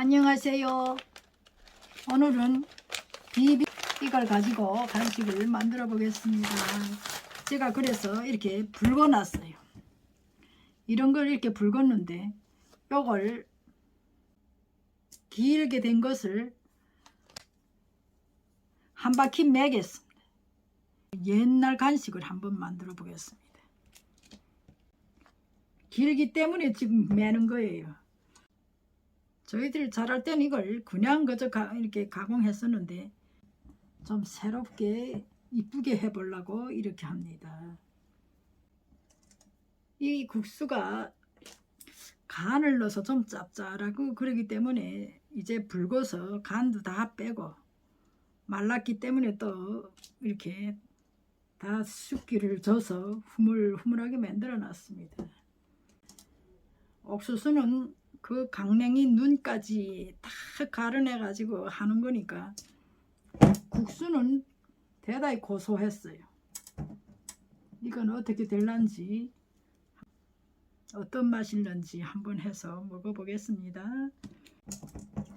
안녕하세요. 오늘은 비비 이걸 가지고 간식을 만들어 보겠습니다. 제가 그래서 이렇게 붉어놨어요. 이런 걸 이렇게 붉었는데 요걸 길게 된 것을 한 바퀴 매겠습니다. 옛날 간식을 한번 만들어 보겠습니다. 길기 때문에 지금 매는 거예요. 저희들 잘할 때는 이걸 그냥 그저 가, 이렇게 가공했었는데 좀 새롭게 이쁘게 해보려고 이렇게 합니다. 이 국수가 간을 넣어서 좀 짭짤하고 그러기 때문에 이제 붉어서 간도 다 빼고 말랐기 때문에 또 이렇게 다 쑥기를 줘서 흐물흐물하게 만들어 놨습니다. 옥수수는 그 강냉이 눈까지 다 가려내 가지고 하는 거니까 국수는 대단히 고소했어요. 이건 어떻게 될런지 어떤 맛일런지 한번 해서 먹어보겠습니다.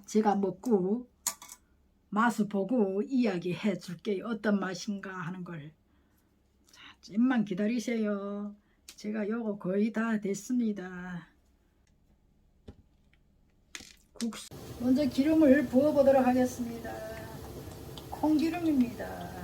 제가 먹고 맛을 보고 이야기해 줄게요. 어떤 맛인가 하는 걸. 자, 좀만 기다리세요. 제가 요거 거의 다 됐습니다. 국수. 먼저 기름을 부어 보도록 하겠습니다. 콩기름입니다.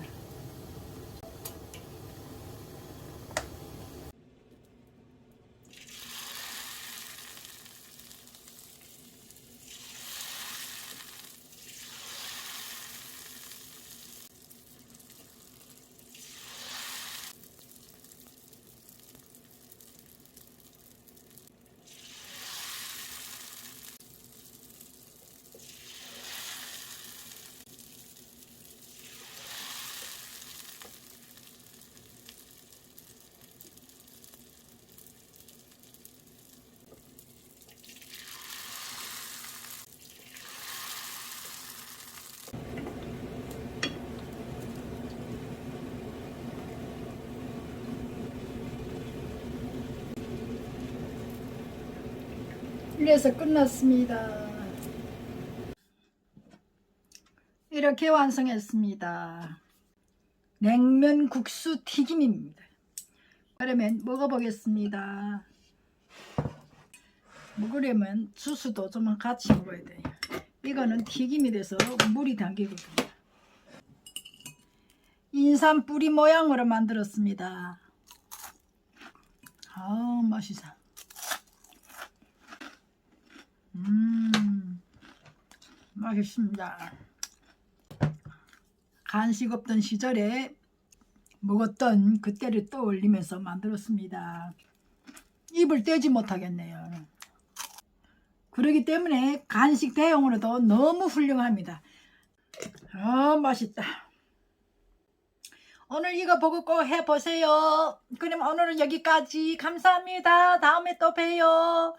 이래서 끝났습니다. 이렇게 완성했습니다. 냉면 국수 튀김입니다. 그러면 먹어보겠습니다. 먹으려면 주스도 좀 같이 먹어야 돼요. 이거는 튀김이 돼서 물이 담기거든요. 인삼 뿌리 모양으로 만들었습니다. 아 맛있어. 맛있습니다. 간식 없던 시절에 먹었던 그때를 떠올리면서 만들었습니다. 입을 떼지 못하겠네요. 그러기 때문에 간식 대용으로도 너무 훌륭합니다. 아, 맛있다. 오늘 이거 보고 꼭 해보세요. 그럼 오늘은 여기까지. 감사합니다. 다음에 또 봬요.